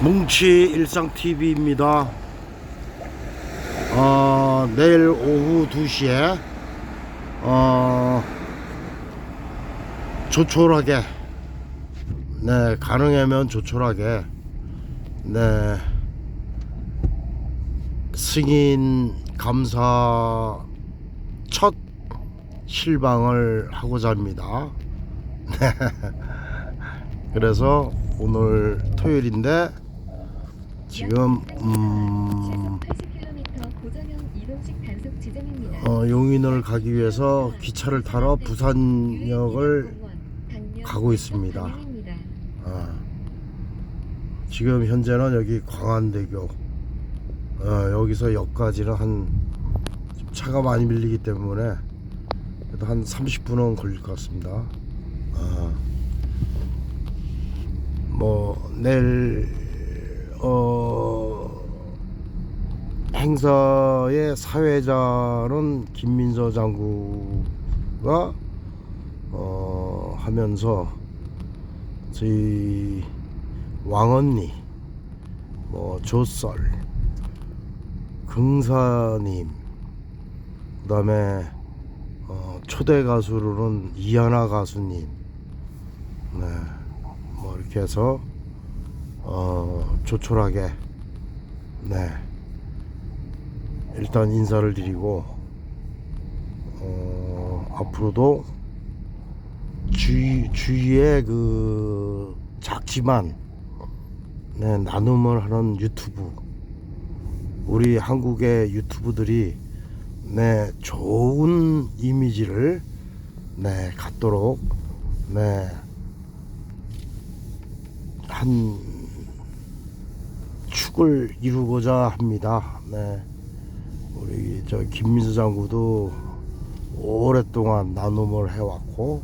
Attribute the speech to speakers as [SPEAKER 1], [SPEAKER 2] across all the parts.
[SPEAKER 1] 뭉치 일상TV입니다. 어, 내일 오후 2시에, 어, 조촐하게, 네, 가능하면 조촐하게, 네, 승인 감사 첫 실방을 하고자 합니다. 그래서 오늘 토요일인데 지금 음,
[SPEAKER 2] 80km 고정형 이동식 단속 지점입니다.
[SPEAKER 1] 어, 용인을 가기 위해서 기차를 타러 부산역을 가고 있습니다. 어, 지금 현재는 여기 광안대교 어, 여기서 역까지는 한 차가 많이 밀리기 때문에 그래도 한 30분은 걸릴 것 같습니다. 어, 뭐 내일 어, 행사의 사회자는 김민서 장구가 어, 하면서 저희 왕언니, 뭐 조썰, 긍사님, 그다음에 어, 초대 가수로는 이하나 가수님, 이렇게 해서 어, 조촐하게, 네, 일단 인사를 드리고 어, 앞으로도 주위, 주위에 그 작지만 네, 나눔을 하는 유튜브 우리 한국의 유튜브들이 네, 좋은 이미지를 네, 갖도록 네, 한 축을 이루고자 합니다. 네. 우리 저 김민수 장구도 오랫동안 나눔을 해왔고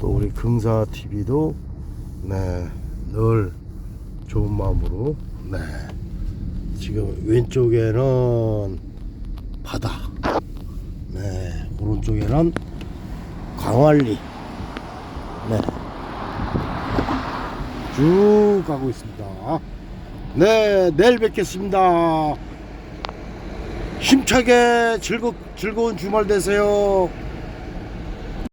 [SPEAKER 1] 또 우리 긍사 TV도 네, 늘 좋은 마음으로 네. 지금 왼쪽에는 바다 네, 오른쪽에는 광안리 네. 쭉 가고 있습니다. 네, 내일 뵙겠습니다. 힘차게 즐거, 즐거운 주말 되세요.